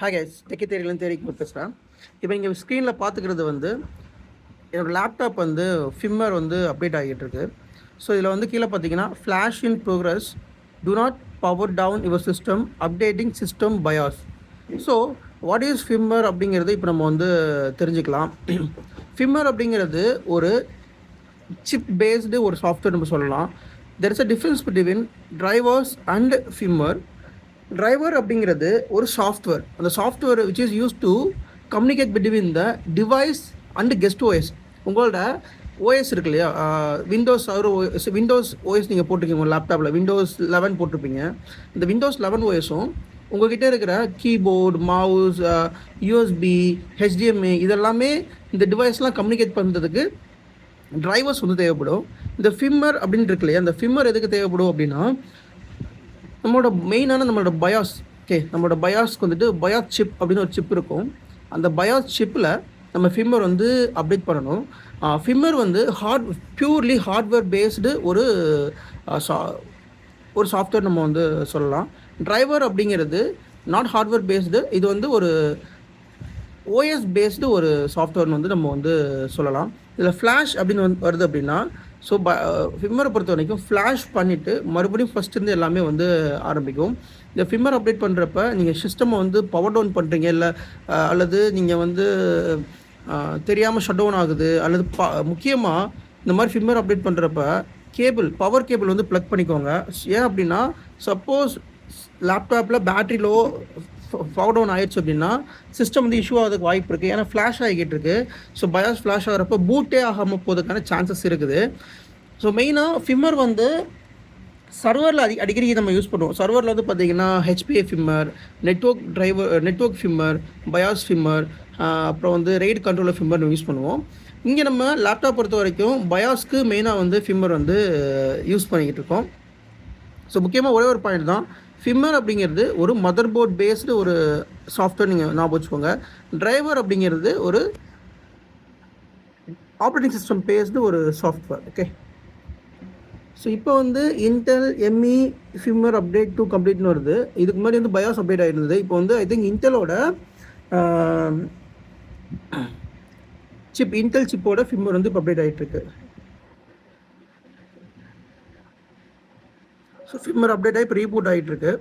Hi guys techie தேரியிலேருந்து தேரிக்கு பேசுகிறேன் இப்போ இங்கே ஸ்க்ரீனில் பார்த்துக்கிறது வந்து என்னோடய லேப்டாப் வந்து ஃபிம்மர் வந்து அப்டேட் ஆகிட்டு இருக்கு. ஸோ இதில் வந்து கீழே பார்த்தீங்கன்னா flash in progress do not power down your system updating system BIOS so what is firmware அப்படிங்கிறது இப்போ நம்ம வந்து தெரிஞ்சுக்கலாம். ஃபிம்மர் அப்படிங்கிறது ஒரு சிப் பேஸ்டு ஒரு சாஃப்ட்வேர் நம்ம சொல்லலாம். There is a difference between drivers and firmware driver அப்படிங்கிறது ஒரு சாஃப்ட்வேர் அந்த software which is use to communicate between the device and guest OS உங்களோட ஓஎஸ் இருக்கு இல்லையா? விண்டோஸ் ஒரு விண்டோஸ் ஓஎஸ் நீங்கள் போட்டிருக்கீங்க உங்கள் லேப்டாப்பில் விண்டோஸ் லெவன் போட்டிருப்பீங்க. இந்த விண்டோஸ் லெவன் ஓஎஸும் உங்ககிட்ட இருக்கிற கீபோர்டு மவுஸ் யூஎஸ்பி ஹெச்டிஎம்ஏ இதெல்லாமே இந்த டிவைஸ்லாம் கம்யூனிகேட் பண்ணுறதுக்கு டிரைவர்ஸ் வந்து தேவைப்படும். இந்த ஃபிம்மர் அப்படின்னு இருக்கு இல்லையா? அந்த ஃபிம்மர் எதுக்கு தேவைப்படும் அப்படின்னா நம்மளோட மெயினான நம்மளோட பயாஸ் ஓகே நம்மளோட பயாஸ்க்கு வந்துட்டு பயாஸ் சிப் அப்படின்னு ஒரு சிப் இருக்கும். அந்த பயாஸ் சிப்பில் நம்ம ஃபிம்மர் வந்து அப்டேட் பண்ணணும். ஃபிம்மர் வந்து ஹார்ட் பியூர்லி ஹார்ட்வேர் பேஸ்டு ஒரு சா- ஒரு சாஃப்ட்வேர் நம்ம வந்து சொல்லலாம். டிரைவர் அப்படிங்கிறது நாட் ஹார்ட்வேர் பேஸ்டு இது வந்து ஒரு ஓஎஸ் பேஸ்டு ஒரு சாஃப்ட்வேர்னு வந்து நம்ம வந்து சொல்லலாம். இதில் ஃப்ளாஷ் அப்படின்னு வந்து வருது அப்படின்னா ஸோ ப ஃபிம்மரை பொறுத்த வரைக்கும் ஃப்ளாஷ் பண்ணிவிட்டு மறுபடியும் first எல்லாமே வந்து ஆரம்பிக்கும். இந்த ஃபிம்மர் அப்டேட் பண்ணுறப்ப நீங்கள் சிஸ்டமை வந்து பவர் டவுன் பண்ணுறீங்க இல்லை அல்லது நீங்கள் வந்து தெரியாமல் ஷட் டவுன் ஆகுது அல்லது ப முக்கியமாக இந்த மாதிரி ஃபிம்மர் அப்டேட் பண்ணுறப்ப கேபிள் பவர் கேபிள் வந்து ப்ளக் பண்ணிக்கோங்க. ஏன் அப்படின்னா சப்போஸ் லேப்டாப்பில் பேட்ரி லோ பவர் டவுன் ஆயிடுச்சு அப்படின்னா சிஸ்டம் வந்து இஷ்யூ ஆகிறதுக்கு வாய்ப்பு இருக்குது ஏன்னா ஃப்ளாஷ் ஆகிட்டு இருக்குது ஸோ பயாஸ் ஃப்ளாஷ் ஆகிறப்ப பூட்டே ஆகாமல் போகிறதுக்கான சான்சஸ் இருக்குது. ஸோ மெயினாக ஃபிம்மர் வந்து சர்வரில் அடி அடிக்கடி நம்ம யூஸ் பண்ணுவோம். சர்வரில் வந்து பார்த்தீங்கன்னா HBA firmware network driver network firmware BIOS firmware அப்புறம் வந்து ரெய்டு கண்ட்ரோலர் ஃபிம்மர் யூஸ் பண்ணுவோம். இங்கே நம்ம லேப்டாப் பொறுத்த வரைக்கும் பயாஸ்க்கு மெயினாக வந்து ஃபிம்மர் வந்து யூஸ் பண்ணிக்கிட்டு இருக்கோம் ஸோ முக்கியமாக ஒரே ஒரு பாயிண்ட் தான். ஃபிம்மர் அப்படிங்கிறது ஒரு மதர் போர்ட் பேஸ்டு ஒரு சாஃப்ட்வேர் நீங்கள் ஞாபகம் வச்சுக்கோங்க. டிரைவர் அப்படிங்கிறது ஒரு ஆப்ரேட்டிங் சிஸ்டம் பேஸ்டு ஒரு சாஃப்ட்வேர் ஓகே ஸோ இப்போ வந்து Intel ME firmware update to கம்ப்ளீட்னு வருது. இதுக்கு முன்னாடி வந்து பயோஸ் அப்டேட் ஆகிருந்தது இப்போ வந்து ஐ திங்க் இன்டெலோட சிப் இன்டெல் சிப்போட ஃபிம்மர் வந்து இப்போ அப்டேட் ஆகிட்டு ஸோ ஃபிம்மர் அப்டேட் ஆகி இப்போ ரீபூட் ஆகிட்டு இருக்கு